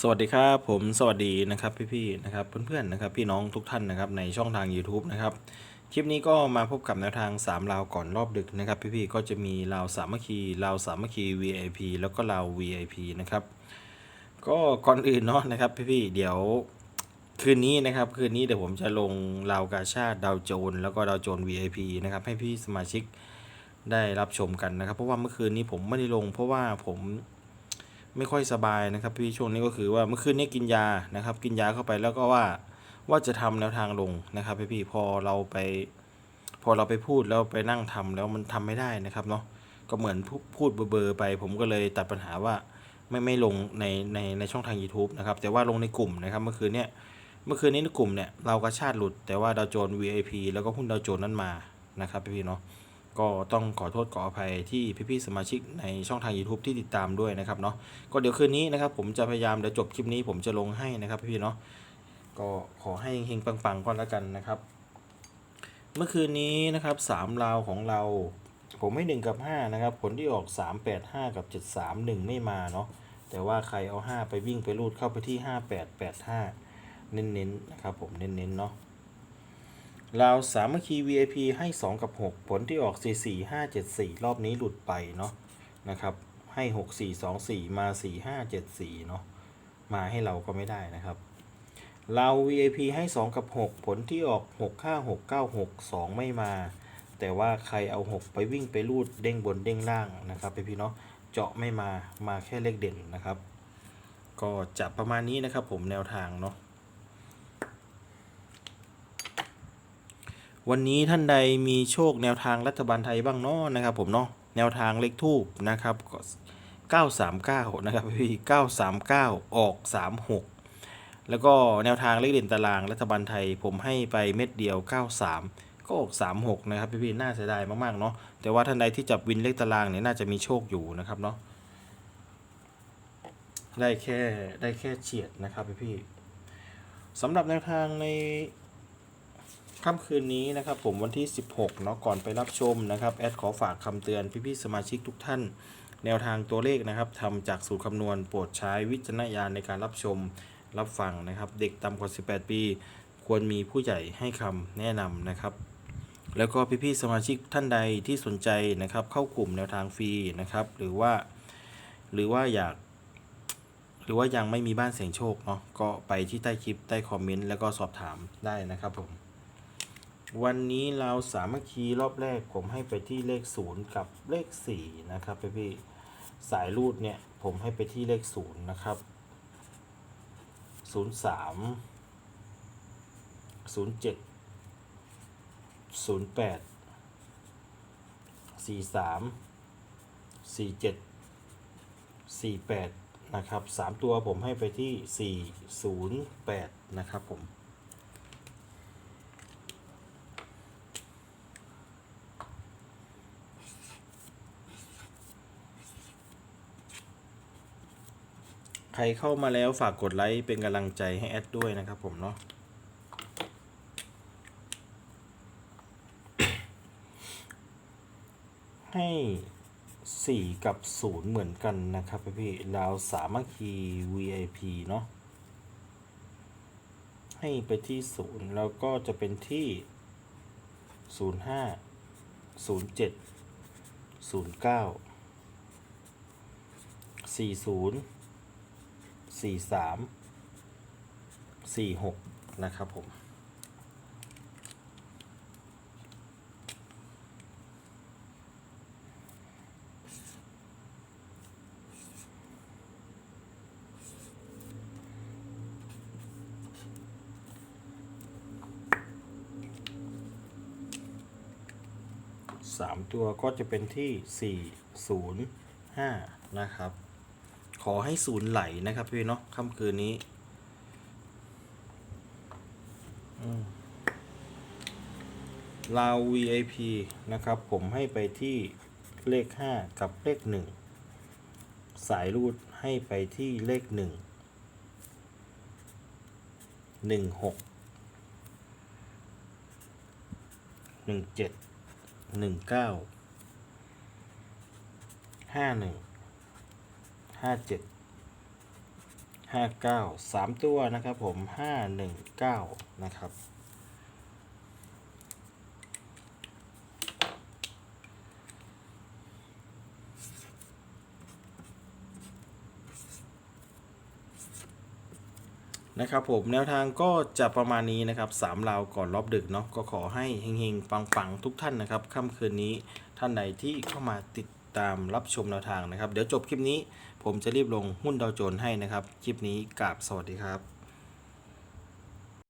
สวัสดีครับผมสวัสดีนะครับพี่ๆนะครับเพื่อนๆนะครับพี่น้องทุกท่านนะครับในช่องทาง YouTube นะครับคลิปนี้ก็มาพบกับแนวทาง3ราวก่อนรอบดึกนะครับพี่ๆก็จะมีราวสามัคคีราวสามัคคี VIP แล้วก็ราว VIP นะครับก็ก่อนอื่นเนาะนะครับพี่ๆเดี๋ยวคืนนี้นะครับคืนนี้เดี๋ยวผมจะลงราวกาชาติดาวโจน แล้วก็ดาวโจน VIP นะครับให้พี่สมาชิกได้รับชมกันนะครับ เพราะว่าเมื่อคืนนี้ผมไม่ได้ลง เพราะว่าผม ไม่ค่อยสบายนะครับพี่ช่วงนี้ก็คือว่าเมื่อคืนนี้กินยานะครับ กินยาเข้าไปแล้วก็ว่าว่าจะทำแนวทางลงนะครับพี่พี่พอเราไป พอเราไปพูดแล้วไปนั่งทำแล้วมันทำไม่ได้นะครับเนาะก็เหมือนพูดเบอร์ไป ผมก็เลยตัดปัญหาว่าไม่ไม่ลงในในในช่องทาง YouTube นะครับ แต่ว่าลงในกลุ่มนะครับ เมื่อคืนเนี้ยเมื่อคืนนี้ในกลุ่มเนี่ยเรากระชาติหลุด แต่ว่าดาวโจน VIP แล้วก็หุ้นดาวโจนนั้นมานะครับพี่พี่เนาะ ก็ต้องขอโทษขออภัยที่พี่ๆสมาชิกในช่องทาง YouTube ที่ติดตามด้วยนะครับเนาะก็เดี๋ยวคืนนี้นะครับผมจะพยายามเดี๋ยวจบคลิปนี้ผมจะลงให้นะครับพี่ๆเนาะก็ขอให้เฮงๆปังๆก่อนแล้วกันนะครับ เมื่อคืนนี้นะครับสามราวของเรา ผมให้1กับ5นะครับผลที่ออก3 8 5กับ7 3 1ไม่มาเนาะแต่ว่าใครเอา5ไปวิ่งไปรูดเข้าไปที่5 8 8 5เน้นๆนะครับผมเน้นๆเนาะ เราสามัคคี VIP ให้ 2 กับ 6 ผลที่ออก 4 4 5 7 4 รอบนี้หลุดไปเนาะนะครับให้ 6 4 2 4 มา 4 5 7 4เนาะมาให้เราก็ไม่ได้นะครับ เรา VIP ให้ 2 กับ 6 ผลที่ออก 6 5 6 9 6 2 ไม่มา แต่ว่าใครเอา 6 ไปวิ่งไปรูดเด้งบนเด้งล่างนะครับพี่เนาะเจาะไม่มามาแค่เลขเด่นนะครับ ก็จะประมาณนี้นะครับผมแนวทางเนาะ วันนี้ท่านใดมีโชคแนวทางรัฐบาลไทยบ้างเนาะนะครับผมเนาะแนวทางเลขทูบนะครับก็939นะครับพี่939 ออก 36 แล้วก็แนวทางเลขเด่นตารางรัฐบาลไทยผมให้ไปเม็ดเดียว 93 ก็ออก 36 นะครับพี่ๆน่าเสียดายมากๆเนาะแต่ว่าท่านใดที่จับวินเลขตารางเนี่ยน่าจะมีโชคอยู่นะครับเนาะได้แค่ได้แค่เฉียดนะครับพี่ๆสำหรับแนวทางใน ค่ำคืนนี้นะครับผมวันที่ 16เนาะก่อนไปรับชมนะครับแอดขอฝากคำเตือนพี่ๆสมาชิกทุกท่าน แนวทางตัวเลขนะครับทำจากสูตรคำนวณโปรดใช้วิจารณญาณในการรับชมรับฟังนะครับ เด็กต่ำกว่า 18 ปี ควรมีผู้ใหญ่ให้คำแนะนำนะครับ แล้วก็พี่ๆสมาชิกท่านใดที่สนใจนะครับเข้ากลุ่มแนวทางฟรีนะครับหรือว่า หรือว่าอยากหรือว่ายังไม่มีบ้านเสียงโชคเนาะก็ไปที่ใต้คลิปใต้คอมเมนต์แล้วก็สอบถามได้นะครับผม วันนี้เราสามัคคีรอบแรกผมให้ไปที่เลขศูนย์กับเลขสี่นะครับพี่พี่ๆสายรูดเนี่ยผมให้ไปที่เลขศูนย์นะครับศูนย์สามศูนย์เจ็ดศูนย์แปดสี่สามสี่เจ็ดสี่แปดนะครับสามตัวผมให้ไปที่สี่ศูนย์แปดนะครับผม ใครเข้ามาแล้วฝากกดไลค์เป็นกำลังใจให้แอดด้วยนะครับผมเนาะให้ 4 กับ 0 เหมือนกันนะครับพี่พี่ๆดาวสามัคคี VIP เนาะให้ไปที่ 0 แล้วก็จะเป็นที่ 05 07 09 40 สี่สามสี่หกนะครับผมสามตัวก็จะเป็นที่สี่ศูนย์ห้านะครับ ขอให้ศูนย์ไหลนะครับพี่เนาะค่ำคืนนี้ลาว VIP นะครับ ผมให้ไปที่เลข 5 กับเลข 1 สายรูดให้ไปที่เลข 1 1 6 1 7 1 9 5 1 ห้าเจ็ดห้าเก้าสามตัวนะครับผมห้าหนึ่งเก้านะครับนะครับผมแนวทางก็จะประมาณนี้นะครับสามราวก่อนรอบดึกเนาะก็ขอให้เฮงๆ ปังๆ ทุกท่านนะครับค่ำคืนนี้ท่านใดที่เข้ามาติด ตามรับชมแนวทางนะครับ เดี๋ยวจบคลิปนี้ผมจะรีบลงหุ้นดาวโจนส์ให้นะครับ คลิปนี้กราบสวัสดีครับ